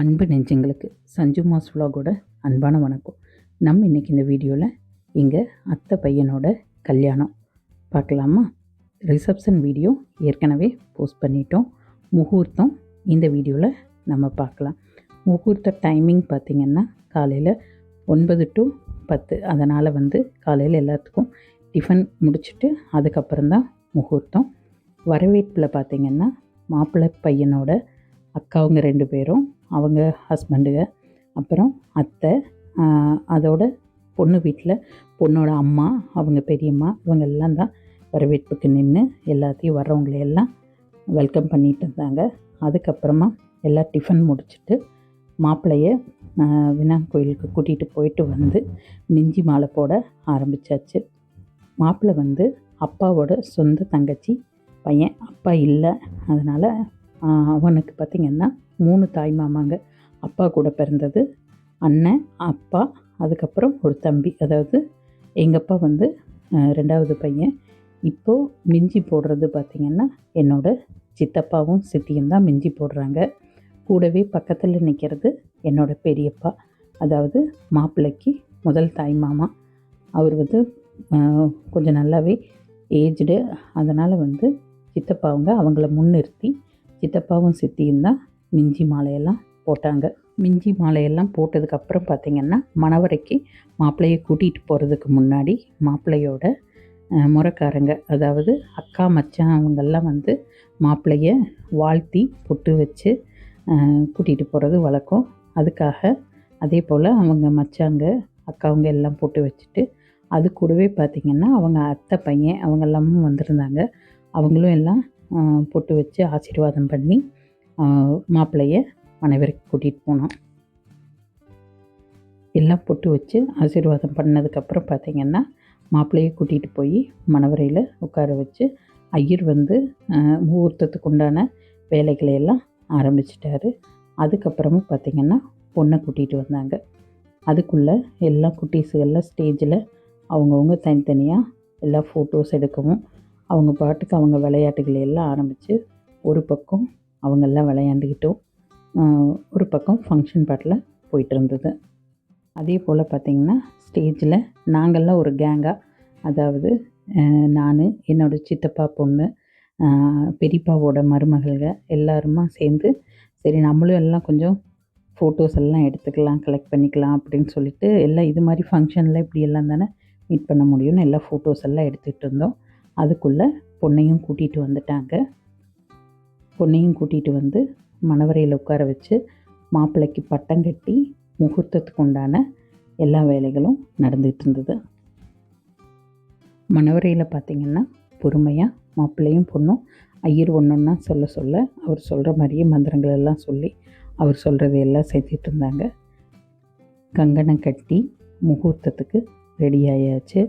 அன்பு நெஞ்சங்களுக்கு சஞ்சு மாஸ் விலாகோட அன்பான வணக்கம். நம்ம இன்றைக்கி இந்த வீடியோவில் எங்கள் அத்தை பையனோட கல்யாணம் பார்க்கலாமா? ரிசப்ஷன் வீடியோ ஏற்கனவே போஸ்ட் பண்ணிட்டோம். முகூர்த்தம் இந்த வீடியோவில் நம்ம பார்க்கலாம். முகூர்த்த டைமிங் பார்த்திங்கன்னா காலையில் ஒன்பது டு பத்து. அதனால் வந்து காலையில் எல்லாத்துக்கும் டிஃபன் முடிச்சுட்டு அதுக்கப்புறம் தான் முகூர்த்தம். வரவேற்பில் பார்த்திங்கன்னா மாப்பிள்ளை பையனோட அக்காவுங்க ரெண்டு பேரும் அவங்க ஹஸ்பண்டுங்க அப்புறம் அத்தை அதோட பொண்ணு வீட்டில் பொண்ணோட அம்மா அவங்க பெரியம்மா இவங்க எல்லாம் தான் வரவேற்புக்கு நின்று எல்லாத்தையும் வர்றவங்களை எல்லாம் வெல்கம் பண்ணிட்டு இருந்தாங்க. அதுக்கப்புறமா எல்லாம் டிஃபன் முடிச்சுட்டு மாப்பிள்ளைய விநாயகர் கோயிலுக்கு கூட்டிகிட்டு போயிட்டு வந்து மிஞ்சி மாலை போட ஆரம்பித்தாச்சு மாப்பிள்ளை வந்து அப்பாவோட சொந்த தங்கச்சி பையன் அப்பா இல்லை. அதனால் அவனுக்கு பார்த்திங்கன்னா மூணு தாய் மாமாங்க. அப்பா கூட பிறந்தது அண்ணன் அப்பா அதுக்கப்புறம் ஒரு தம்பி. அதாவது எங்கள் அப்பா வந்து ரெண்டாவது பையன். இப்போது மிஞ்சி போடுறது பார்த்திங்கன்னா என்னோடய சித்தப்பாவும் சித்தியும் தான் மிஞ்சி போடுறாங்க. கூடவே பக்கத்தில் நிற்கிறது என்னோட பெரியப்பா. அதாவது மாப்பிள்ளைக்கு முதல் தாய் மாமா. அவர் வந்து கொஞ்சம் நல்லாவே ஏஜ்டு அதனால் வந்து சித்தப்பாவுங்க அவங்கள முன்னிறுத்தி சித்தப்பாவும் சித்தியும் தான் மிஞ்சி மாலையெல்லாம் போட்டாங்க. மிஞ்சி மாலையெல்லாம் போட்டதுக்கப்புறம் பார்த்திங்கன்னா மணவரைக்கு மாப்பிள்ளையை கூட்டிகிட்டு போகிறதுக்கு முன்னாடி மாப்பிள்ளையோட முறைக்காரங்க அதாவது அக்கா மச்சான் அவங்கெல்லாம் வந்து மாப்பிள்ளைய வாழ்த்தி பொட்டு வச்சு கூட்டிகிட்டு போகிறது வழக்கம். அதுக்காக அதே போல் அவங்க மச்சாங்க அக்காவுங்க எல்லாம் போட்டு வச்சுட்டு அது கூடவே பார்த்திங்கன்னா அவங்க அத்தை பையன் அவங்க எல்லாமும் வந்திருந்தாங்க. அவங்களும் எல்லாம் பொட்டு வச்சு ஆசீர்வாதம் பண்ணி மாப்பிள்ளைய மனைவருக்கு கூட்டிகிட்டு போனோம். எல்லாம் பொட்டு வச்சு ஆசீர்வாதம் பண்ணதுக்கப்புறம் பார்த்திங்கன்னா மாப்பிள்ளையை கூட்டிகிட்டு போய் மணவரையில் உட்கார வச்சு ஐயர் வந்து முகூர்த்தத்துக்கு உண்டான வேலைகளை எல்லாம் ஆரம்பிச்சிட்டாரு. அதுக்கப்புறமும் பார்த்திங்கன்னா பொண்ணை கூட்டிகிட்டு வந்தாங்க. அதுக்குள்ளே எல்லா குட்டீஸுகள்லாம் ஸ்டேஜில் அவங்கவுங்க தனித்தனியாக எல்லா ஃபோட்டோஸ் எடுக்கவும் அவங்க பாட்டுக்கு அவங்க விளையாட்டுகளை எல்லாம் ஆரம்பித்து ஒரு பக்கம் அவங்கெல்லாம் விளையாண்டுக்கிட்டும் ஒரு பக்கம் ஃபங்க்ஷன் பாட்டில் போயிட்டு இருந்தது அதே போல் பார்த்திங்கன்னா ஸ்டேஜில் நாங்கள்லாம் ஒரு கேங்காக அதாவது நான் என்னோடய சித்தப்பா பொண்ணு பெரியப்பாவோட மருமகள்க எல்லாருமா சேர்ந்து சரி நம்மளும் எல்லாம் கொஞ்சம் ஃபோட்டோஸ் எல்லாம் எடுத்துக்கலாம் கலெக்ட் பண்ணிக்கலாம் அப்படின்னு சொல்லிட்டு எல்லாம் இது மாதிரி ஃபங்க்ஷனில் இப்படி எல்லாம் தானே மீட் பண்ண முடியும்னு எல்லா ஃபோட்டோஸ் எல்லாம் எடுத்துகிட்டு இருந்தோம். அதுக்குள்ளே பொண்ணையும் கூட்டிகிட்டு வந்துட்டாங்க. பொண்ணையும் கூட்டிகிட்டு வந்து மணவரையில் உட்கார வச்சு மாப்பிள்ளைக்கு பட்டம் கட்டி முகூர்த்தத்துக்கு உண்டான எல்லா வேலைகளும் நடந்துகிட்டு இருந்தது. மணவரையில் பார்த்திங்கன்னா பொறுமையாக மாப்பிள்ளையும் பொண்ணும் ஐயர் ஒன்றுன்னா சொல்ல சொல்ல அவர் சொல்கிற மாதிரியே மந்திரங்கள் எல்லாம் சொல்லி அவர் சொல்கிறது எல்லாம் செஞ்சிட்டு இருந்தாங்க. கங்கணம் கட்டி முகூர்த்தத்துக்கு ரெடி ஆயாச்சு.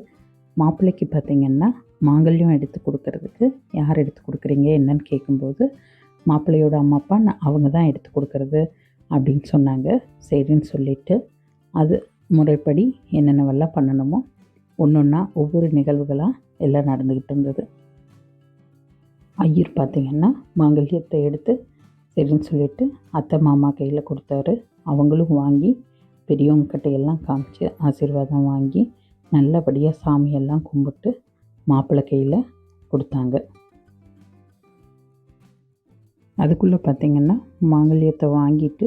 மாப்பிள்ளைக்கு பார்த்திங்கன்னா மாங்கல்யம் எடுத்து கொடுக்கறதுக்கு யார் எடுத்து கொடுக்குறீங்க என்னன்னு கேட்கும்போது மாப்பிள்ளையோட அம்மா அப்பா நான் அவங்க தான் எடுத்து கொடுக்கறது அப்படின்னு சொன்னாங்க. சரின்னு சொல்லிட்டு அது முறைப்படி என்னென்னவெல்லாம் பண்ணணுமோ ஒன்று ஒன்றா ஒவ்வொரு நிகழ்வுகளாக எல்லாம் நடந்துக்கிட்டு இருந்தது. ஐயர் பார்த்திங்கன்னா மாங்கல்யத்தை எடுத்து சரின்னு சொல்லிட்டு அத்தை மாமா கையில் கொடுத்தாரு. அவங்களும் வாங்கி பெரியவங்கக்கிட்ட எல்லாம் காமிச்சு ஆசீர்வாதம் வாங்கி நல்லபடியாக சாமியெல்லாம் கும்பிட்டு மாப்பிள்ளை கையில் கொடுத்தாங்க. அதுக்குள்ளே பார்த்திங்கன்னா மாங்கல்யத்தை வாங்கிட்டு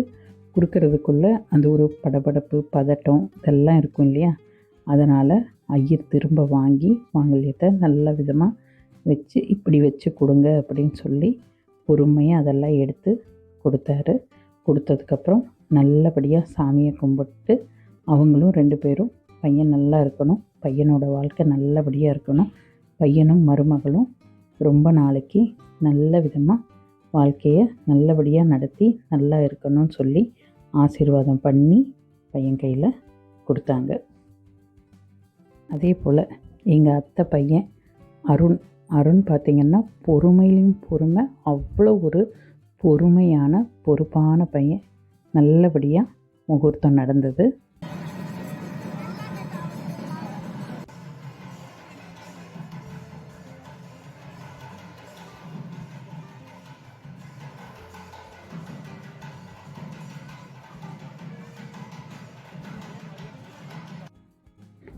கொடுக்கறதுக்குள்ளே அந்த ஒரு படபடப்பு பதட்டம் இதெல்லாம் இருக்கும் இல்லையா? அதனால் ஐயர் திரும்ப வாங்கி மாங்கல்யத்தை நல்ல விதமாக வச்சு இப்படி வச்சு கொடுங்க அப்படின்னு சொல்லி பொறுமையாக அதெல்லாம் எடுத்து கொடுத்தாரு. கொடுத்ததுக்கப்புறம் நல்லபடியாக சாமியை கும்பிட்டு அவங்களும் ரெண்டு பேரும் பையன் நல்லா இருக்கணும் பையனோட வாழ்க்கை நல்லபடியாக இருக்கணும் பையனும் மருமகளும் ரொம்ப நாளைக்கு நல்ல விதமாக வாழ்க்கையை நல்லபடியாக நடத்தி நல்லா இருக்கணும்னு சொல்லி ஆசீர்வாதம் பண்ணி பையன் கையில் கொடுத்தாங்க. அதே போல் எங்கள் அத்தை பையன் அருண். அருண் பார்த்திங்கன்னா பொறுமையிலையும் பொறுமை அவ்வளோ ஒரு பொறுமையான பொறுப்பான பையன். நல்லபடியாக முகூர்த்தம் நடந்தது.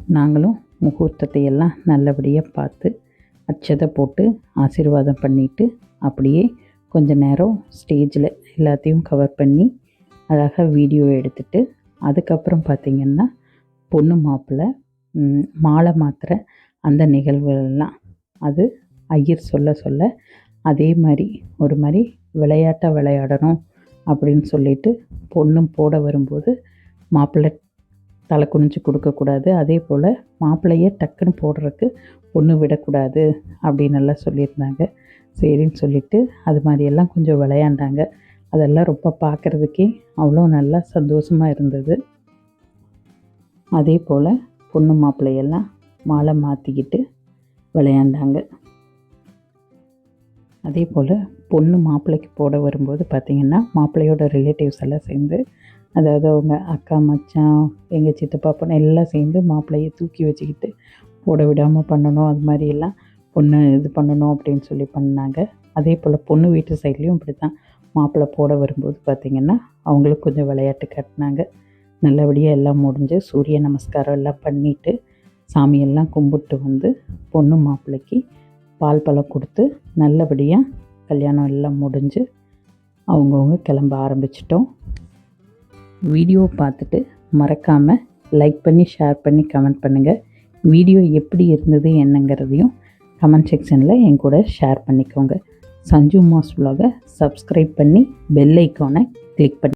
நாங்களும் முகூர்த்தத்தை எல்லாம் நல்லபடியாக பார்த்து அச்சதை போட்டு ஆசீர்வாதம் பண்ணிவிட்டு அப்படியே கொஞ்ச நேரம் ஸ்டேஜில் எல்லாத்தையும் கவர் பண்ணி அழகாக வீடியோ எடுத்துட்டு அதுக்கப்புறம் பார்த்திங்கன்னா பொண்ணு மாப்பிள்ளை மாலை மாத்திர அந்த நிகழ்வுகள்லாம். அது ஐயர் சொல்ல சொல்ல அதே மாதிரி ஒரு மாதிரி விளையாட்டாக விளையாடணும் அப்படின்னு சொல்லிட்டு பொண்ணும் போட வரும்போது மாப்பிள்ளை தலை குனிஞ்சு கொடுக்கக்கூடாது. அதே போல் மாப்பிள்ளையே டக்குன்னு போடுறதுக்கு பொண்ணு விடக்கூடாது அப்படின்னு எல்லாம் சொல்லியிருந்தாங்க. சரின்னு சொல்லிட்டு அது மாதிரியெல்லாம் கொஞ்சம் விளையாண்டாங்க. அதெல்லாம் ரொம்ப பார்க்குறதுக்கே அவ்வளோ நல்லா சந்தோஷமாக இருந்தது. அதே போல் பொண்ணு மாப்பிள்ளையெல்லாம் மாலை மாற்றிக்கிட்டு விளையாண்டாங்க. அதே போல் பொண்ணு மாப்பிள்ளைக்கு போட வரும்போது பார்த்திங்கன்னா மாப்பிள்ளையோட ரிலேட்டிவ்ஸ் எல்லாம் சேர்ந்து அதாவது அவங்க அக்கா மச்சான் எங்கள் சித்தப்பா பொண்ணு எல்லாம் சேர்ந்து மாப்பிள்ளையை தூக்கி வச்சுக்கிட்டு போட விடாமல் பண்ணணும். அது மாதிரி எல்லாம் பொண்ணு இது பண்ணணும் அப்படின்னு சொல்லி பண்ணாங்க. அதே போல் பொண்ணு வீட்டு சைட்லேயும் இப்படி தான் மாப்பிள்ளை போட வரும்போது பார்த்திங்கன்னா அவங்களுக்கு கொஞ்சம் விளையாட்டு கட்டினாங்க. நல்லபடியாக எல்லாம் முடிஞ்சு சூரிய நமஸ்காரம் எல்லாம் பண்ணிவிட்டு சாமியெல்லாம் கும்பிட்டு வந்து பொண்ணு மாப்பிள்ளைக்கு பால் பழம் கொடுத்து நல்லபடியாக கல்யாணம் எல்லாம் முடிஞ்சு அவங்கவுங்க கிளம்ப ஆரம்பிச்சிட்டோம். வீடியோ பார்த்துட்டு மறக்காமல் லைக் பண்ணி ஷேர் பண்ணி கமெண்ட் பண்ணுங்கள் வீடியோ எப்படி இருந்தது என்னங்கிறதையும் கமெண்ட் செக்ஷனில் என் கூட ஷேர் பண்ணிக்கோங்க. சஞ்சு மாஸ் vlog-அ சப்ஸ்கிரைப் பண்ணி பெல் ஐக்கானை கிளிக் பண்ணி